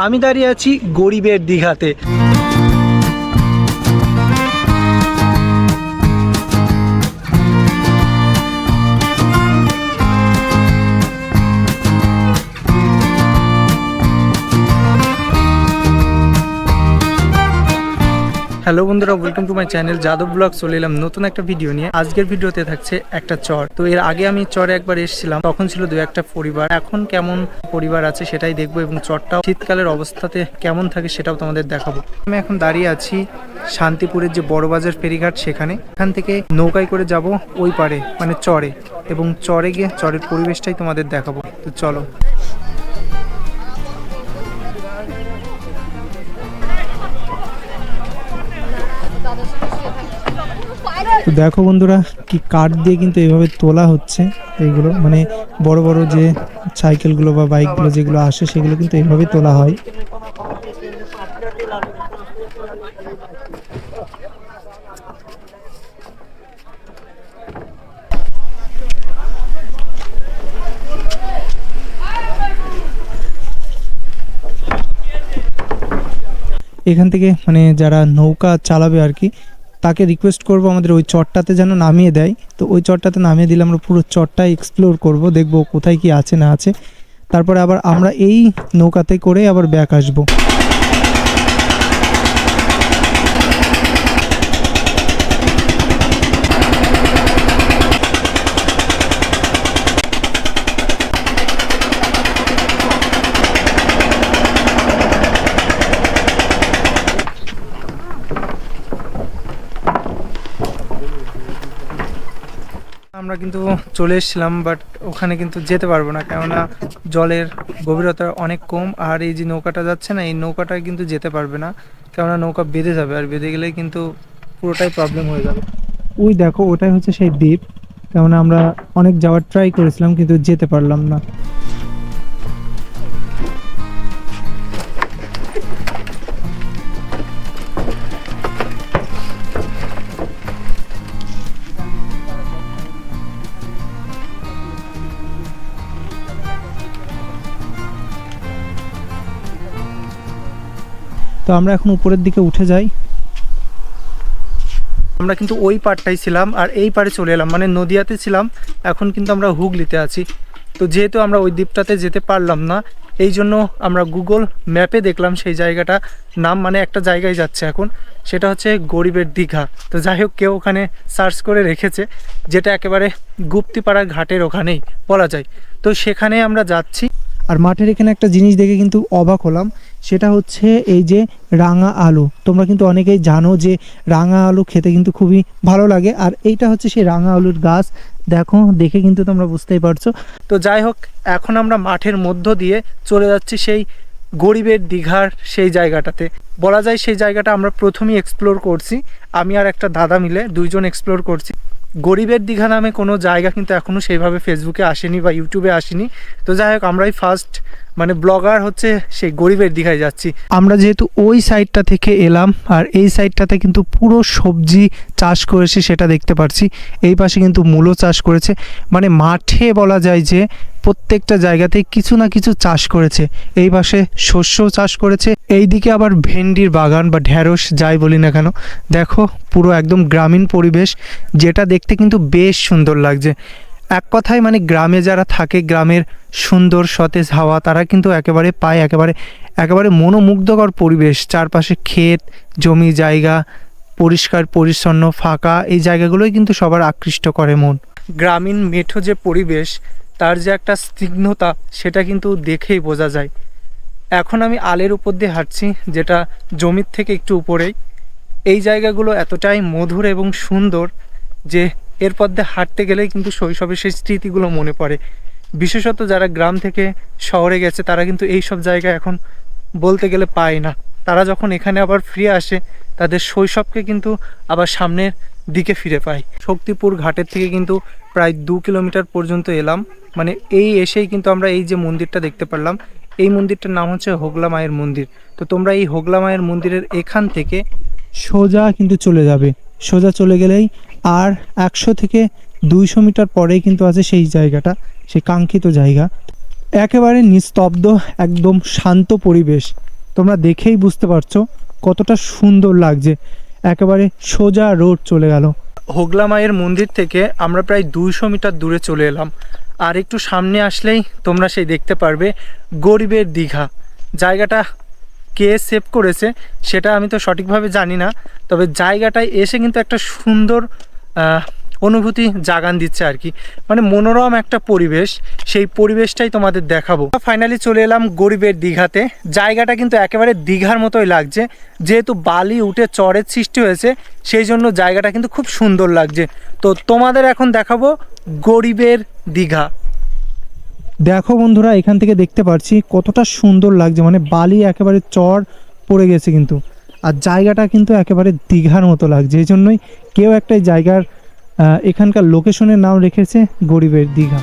আমি দাঁড়িয়ে আছি গরিবের দীঘাতে। হ্যালো বন্ধুরা welcome to my channel Yadav blog চলে এলাম নতুন একটা ভিডিও নিয়ে। আজকের ভিডিওতে থাকছে একটা চর। তো এর আগে আমি চরে একবার এসেছিলাম, তখন ছিল দু একটা পরিবার। এখন কেমন পরিবার আছে সেটাই দেখব এবং চরটাও শীতকালের অবস্থাতে কেমন থাকে সেটাও তোমাদের দেখাবো। আমি এখন দাঁড়িয়ে আছি শান্তিপুরের যে বড় বাজার ফেরিঘাট সেখানে। এখান থেকে নৌকায় করে যাব ওই পারে মানে চরে। এবং চরে গিয়ে চরের পরিবেশটাই তোমাদের দেখাবো। তো চলো। তো দেখো বন্ধুরা, কি কাঠ দিয়ে কিন্তু এইভাবে তোলা হচ্ছে এইগুলো। মানে বড় বড় যে সাইকেলগুলো বা বাইকগুলো যেগুলো আসে, সেগুলো কিন্তু এইভাবে তোলা হয়। এখান থেকে মানে যারা নৌকা চালাবে আর কি তাকে রিকোয়েস্ট করব আমাদের ওই চটটাতে যেন নামিয়ে দেয়। তো ওই চটটাতে নামিয়ে দিলে আমরা পুরো চটটা এক্সপ্লোর করব, দেখব কোথায় কি আছে না আছে। তারপরে আবার আমরা এই নৌকাতে করে আবার ব্যাক আসব। আমরা কিন্তু চলে এসেছিলাম বাট ওখানে কিন্তু যেতে পারব না, কেননা জলের গভীরতা অনেক কম, আর এই যে নৌকাটা যাচ্ছে না, এই নৌকাটা কিন্তু যেতে পারবে না, কেননা নৌকা বেঁধে যাবে, আর বেঁধে গেলে কিন্তু পুরোটাই প্রবলেম হয়ে যাবে। ওই দেখো, ওটাই হচ্ছে সেই দ্বীপ, কেননা আমরা অনেক যাওয়ার ট্রাই করেছিলাম, কিন্তু যেতে পারলাম না। তো আমরা এখন উপরের দিকে উঠে যাই। আমরা কিন্তু ওই পারটাই ছিলাম আর এই পারে চলে এলাম মানে নদিয়াতে ছিলাম এখন কিন্তু আমরা হুগলিতে আছি। তো যেহেতু আমরা ওই দ্বীপটাতে যেতে পারলাম না এই জন্য আমরা গুগল ম্যাপে দেখলাম সেই জায়গাটা। নাম মানে একটা জায়গায় যাচ্ছে এখন সেটা হচ্ছে গরিবের দীঘা। তো যাই হোক কেউ ওখানে সার্চ করে রেখেছে যেটা একেবারে গুপ্তিপাড়ার ঘাটের ওখানেই বলা যায়। তো সেখানে আমরা যাচ্ছি। আর মাঠের এখানে একটা জিনিস দেখে কিন্তু অবাক হলাম সেটা হচ্ছে এই যে রাঙা আলু। তোমরা কিন্তু অনেকেই জানো যে রাঙা আলু খেতে কিন্তু খুবই ভালো লাগে। আর এইটা হচ্ছে সেই রাঙা আলুর গাছ। দেখো, দেখে কিন্তু তোমরা বুঝতেই পারছ। তো যাই হোক, এখন আমরা মাঠের মধ্য দিয়ে চলে যাচ্ছি সেই গরিবের দীঘার সেই জায়গাটাতে। বলা যায় সেই জায়গাটা আমরা প্রথমেই এক্সপ্লোর করছি। আমি আর একটা দাদা মিলে দুইজন এক্সপ্লোর করছি। গরিবের দীঘা নামে কোনো জায়গা কিন্তু এখনও সেইভাবে ফেসবুকে আসেনি বা ইউটিউবে আসেনি। তো যাই হোক, আমরাই ফার্স্ট মানে ব্লগার হচ্ছে সেই গরিবের দিঘায় যাচ্ছি। আমরা যেহেতু ওই সাইডটা থেকে এলাম আর এই সাইডটাতে কিন্তু পুরো সবজি চাষ করেছে সেটা দেখতে পাচ্ছি এই পাশে কিন্তু মূলো চাষ করেছে। মানে মাঠে বলা যায় যে প্রত্যেকটা জায়গাতে কিছু না কিছু চাষ করেছে। এই পাশে শস্য চাষ করেছে। এই দিকে আবার ভেন্ডির বাগান বা ঢ্যাঁড়স যাই বলি না কেন, দেখো পুরো একদম গ্রামীণ পরিবেশ, যেটা দেখতে কিন্তু বেশ সুন্দর লাগছে। এক কথায় মানে গ্রামে যারা থাকে, গ্রামের সুন্দর সতেজ হাওয়া, তারা কিন্তু একেবারে পায় একেবারে একেবারে মনোমুগ্ধকর পরিবেশ। চারপাশে ক্ষেত, জমি জায়গা, পরিষ্কার, পরিচ্ছন্ন, ফাঁকা, এই জায়গাগুলোই কিন্তু সবার আকৃষ্ট করে মন। গ্রামীণ মেঠো যে পরিবেশ, তার যে একটা স্নিগ্ধতা, সেটা কিন্তু দেখেই বোঝা যায়। এখন আমি আলের উপর দিয়ে হাঁটছি, যেটা জমির থেকে একটু উপরেই। এই জায়গাগুলো এতটাই মধুর এবং সুন্দর যে এর পথে হাঁটতে গেলেই কিন্তু শৈশবের সেই স্মৃতিগুলো মনে পড়ে। বিশেষত যারা গ্রাম থেকে শহরে গেছে, তারা কিন্তু এই সব জায়গা এখন বলতে গেলে পায় না। তারা যখন এখানে আবার ফিরে আসে, তাদের শৈশবকে কিন্তু আবার সামনের দিকে ফিরে পায়। শক্তিপুর ঘাটের থেকে কিন্তু প্রায় দু কিলোমিটার পর্যন্ত এলাম। মানে এই এসেই কিন্তু আমরা এই যে মন্দিরটা দেখতে পারলাম এই মন্দিরটার নাম হচ্ছে হোগলা মায়ের মন্দির। তো তোমরা এই হোগলা মায়ের মন্দিরের এখান থেকে সোজা কিন্তু চলে যাবে। সোজা চলে গেলেই আর একশো থেকে দুইশো মিটার পরেই কিন্তু আছে সেই জায়গাটা, সেই কাঙ্ক্ষিত জায়গা। একেবারে নিস্তব্ধ, একদম শান্ত পরিবেশ। তোমরা দেখেই বুঝতে পারছ কতটা সুন্দর লাগছে। একেবারে সোজা রোড চলে গেল। হোগলা মায়ের মন্দির থেকে আমরা প্রায় দুইশো মিটার দূরে চলে এলাম। আর একটু সামনে আসলেই তোমরা সেই দেখতে পারবে গরিবের দীঘা। জায়গাটা কে সেভ করেছে সেটা আমি তো সঠিকভাবে জানি না, তবে জায়গাটায় এসে কিন্তু একটা সুন্দর অনুভূতি জাগান দিচ্ছে আর কি। মানে মনোরম একটা পরিবেশ, সেই পরিবেশটাই তোমাদের দেখাবো। ফাইনালি চলে এলাম গরিবের দীঘাতে। জায়গাটা কিন্তু একেবারে দীঘার মতোই লাগছে। যেহেতু বালি উঠে চরের সৃষ্টি হয়েছে, সেই জন্য জায়গাটা কিন্তু খুব সুন্দর লাগছে। তো তোমাদের এখন দেখাবো গরিবের দীঘা। দেখো বন্ধুরা, এখান থেকে দেখতে পাচ্ছি কতটা সুন্দর লাগছে। মানে বালি একেবারে চর পড়ে গেছে কিন্তু। আর জায়গাটা কিন্তু একেবারে দীঘার মতো লাগছে। এই জন্যই কেউ একটা জায়গার এখানকার লোকেশনের নাম রেখেছে গরিবের দীঘা।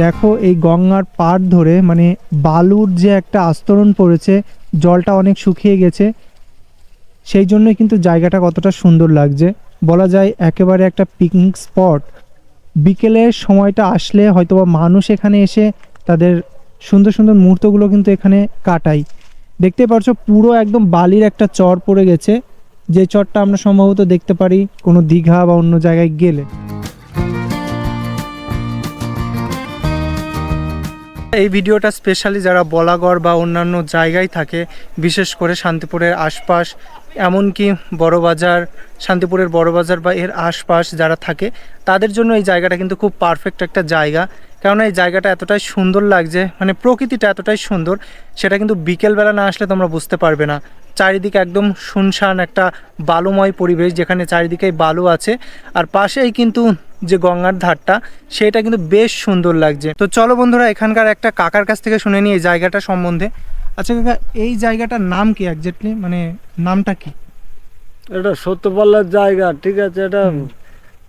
দেখো এই গঙ্গার পাড় ধরে মানে বালুর যে একটা আস্তরণ পড়েছে, জলটা অনেক শুকিয়ে গেছে। সেই জন্যই কিন্তু জায়গাটা কতটা সুন্দর লাগছে। বলা যায় একেবারে একটা পিকনিক স্পট বিকেলের সময়টা আসলে হয়তোবা মানুষ এখানে এসে তাদের সুন্দর সুন্দর মুহূর্তগুলো কিন্তু এখানে কাটাই দেখতে পারছ পুরো একদম বালির একটা চর পড়ে গেছে। যে চরটা আমরা সম্ভবত দেখতে পারি কোনো দীঘা বা অন্য জায়গায় গেলে। এই ভিডিওটা স্পেশালি যারা বলাগড় বা অন্যান্য জায়গায় থাকে, বিশেষ করে শান্তিপুরের আশপাশ এমনকি বড়বাজার শান্তিপুরের বড়বাজার বা এর আশপাশ যারা থাকে, তাদের জন্য এই জায়গাটা কিন্তু খুব পারফেক্ট একটা জায়গা। কেননা এই জায়গাটা এতটাই সুন্দর লাগছে মানে প্রকৃতিটা এতটাই সুন্দর, সেটা কিন্তু বিকেলবেলা না আসলে তোমরা বুঝতে পারবে না। চারিদিকে একদম শুনশান একটা বালুময় পরিবেশ, যেখানে চারিদিকেই বালু আছে, আর পাশেই কিন্তু যে গঙ্গার ধারটা, সেটা কিন্তু বেশ সুন্দর লাগছে। তো চলো বন্ধুরা, এখানকার একটা কাকার কাছ থেকে শুনে নিই এই জায়গাটা সম্বন্ধে। আচ্ছা কাকা এই জায়গাটার নাম কি একজাক্টলি মানে নামটা কি? এটা সত্যপাল্লার জায়গা ঠিক আছে? এটা।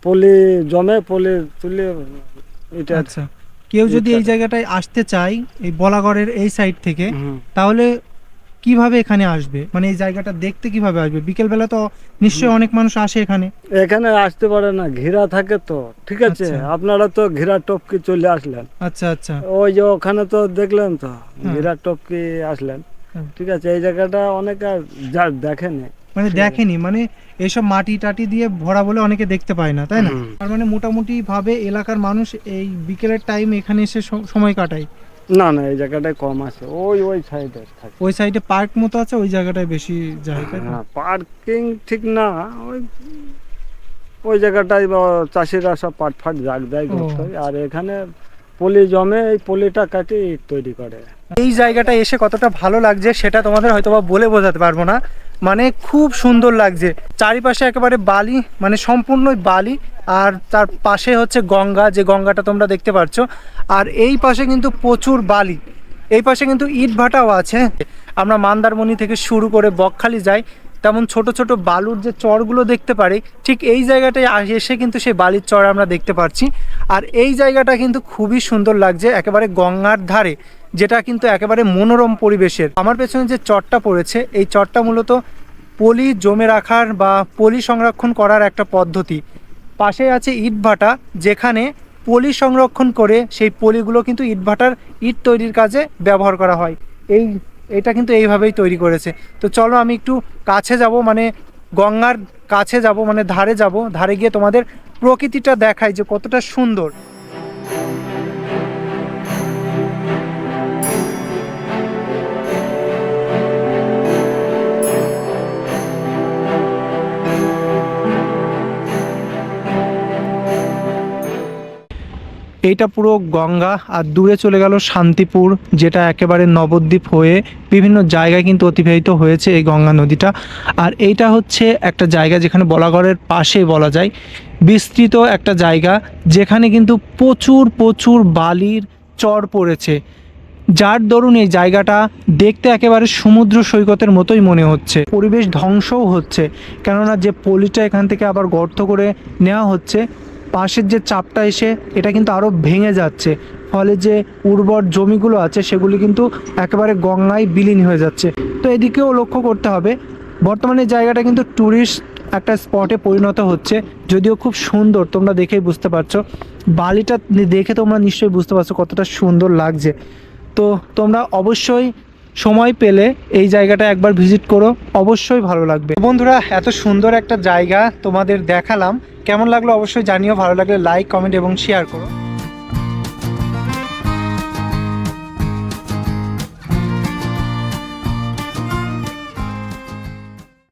পলি জমে পলি তুলে এটা আচ্ছা। কেউ যদি এই জায়গাটায় আসতে চায় এই বলাগড়ের এই সাইড থেকে তাহলে কীভাবে এখানে আসবে? মানে এই জায়গাটা দেখতে কীভাবে আসবে? বিকেলবেলা তো নিশ্চয়ই অনেক মানুষ আসে এখানে। এখানে আসতে পারে না ঘেরা থাকে তো ঠিক আছে? আচ্ছা। আপনারা তো ঘেরা টপকি চলে আসলেন। আচ্ছা আচ্ছা। ওই যে ওখানে তো দেখলেন তো হ্যাঁ। ঘেরা টপকি আসলেন। হ্যাঁ। ঠিক আছে এই জায়গাটা অনেক আর যা দেখেনি। মানে দেখেনি মানে এসব মাটি টাটি দিয়ে ভরা বলে অনেকে দেখতে পায় না তাই না। আর মানে মোটামুটি ভাবে এলাকার মানুষ এই বিকেলের টাইম এখানে এসে সময় কাটায়। না না এই জায়গাটায় কম আছে। ওই ওই সাইডে থাকে। ওই সাইডে পার্ক মতো আছে? ওই জায়গাটায় বেশি তাই না পার্কিং ঠিক না। ওই ওই জায়গাটায় বা চাষিরা সব পাট ফাট জাগ দেয়। আর এখানে পলি জমে এই পলিটা কাটে তৈরি করে। এই জায়গাটা এসে কতটা ভালো লাগছে সেটা তোমাদের হয়তোবা বলে বোঝাতে পারব না। মানে খুব সুন্দর লাগছে। চারিপাশে একেবারে বালি মানে সম্পূর্ণই বালি। আর তার পাশে হচ্ছে গঙ্গা, যে গঙ্গাটা তোমরা দেখতে পাচ্ছ আর এই পাশে কিন্তু প্রচুর বালি। এই পাশে কিন্তু ইট ভাটাও আছে। আমরা মান্দারমণি থেকে শুরু করে বকখালি যাই, তেমন ছোট ছোট বালুর যে চরগুলো দেখতে পারি, ঠিক এই জায়গাটায় এসে কিন্তু সেই বালির চর আমরা দেখতে পাচ্ছি আর এই জায়গাটা কিন্তু খুবই সুন্দর লাগছে, একেবারে গঙ্গার ধারে, যেটা কিন্তু একেবারে মনোরম পরিবেশের। আমার পেছনে যে চরটা পড়েছে, এই চরটা মূলত পলি জমে রাখার বা পলি সংরক্ষণ করার একটা পদ্ধতি। পাশে আছে ইটভাটা যেখানে পলি সংরক্ষণ করে সেই পলিগুলো কিন্তু ইটভাটার ইট তৈরির কাজে ব্যবহার করা হয়। এই, এটা কিন্তু এইভাবেই তৈরি করেছে। তো চলো আমি একটু কাছে যাব মানে গঙ্গার কাছে যাব মানে ধারে যাব। ধারে গিয়ে তোমাদের প্রকৃতিটা দেখায় যে কতটা সুন্দর। এইটা পুরো গঙ্গা আর দূরে চলে গেল শান্তিপুর, যেটা একেবারে নবদ্বীপ হয়ে বিভিন্ন জায়গায় কিন্তু অতিবাহিত হয়েছে এই গঙ্গা নদীটা। আর এইটা হচ্ছে একটা জায়গা যেখানে বলাগড়ের পাশে বলা যায়। বিস্তৃত একটা জায়গা যেখানে কিন্তু প্রচুর প্রচুর বালির চর পড়েছে। যার দরুন এই জায়গাটা দেখতে একেবারে সমুদ্র সৈকতের মতোই মনে হচ্ছে। পরিবেশ ধ্বংসও হচ্ছে। কেননা যে পলিটা এখান থেকে আবার গর্ত করে নেওয়া হচ্ছে পাশের যে চাপটা এসে এটা কিন্তু আরও ভেঙে যাচ্ছে। ফলে যে উর্বর জমিগুলো আছে, সেগুলি কিন্তু একেবারে গঙ্গায় বিলীন হয়ে যাচ্ছে। তো এদিকেও লক্ষ্য করতে হবে, বর্তমানে জায়গাটা কিন্তু ট্যুরিস্ট একটা স্পটে পরিণত হচ্ছে, যদিও খুব সুন্দর, তোমরা দেখেই বুঝতে পারছ। বালিটা দেখে তোমরা নিশ্চয়ই বুঝতে পারছ কতটা সুন্দর লাগছে। তো তোমরা অবশ্যই সময় পেলে এই জায়গাটা একবার ভিজিট করো, অবশ্যই ভালো লাগবে। বন্ধুরা, এত সুন্দর একটা জায়গা তোমাদের দেখালাম। কেমন লাগল অবশ্যই জানিও, ভালো লাগলে লাইক কমেন্ট এবং শেয়ার করো।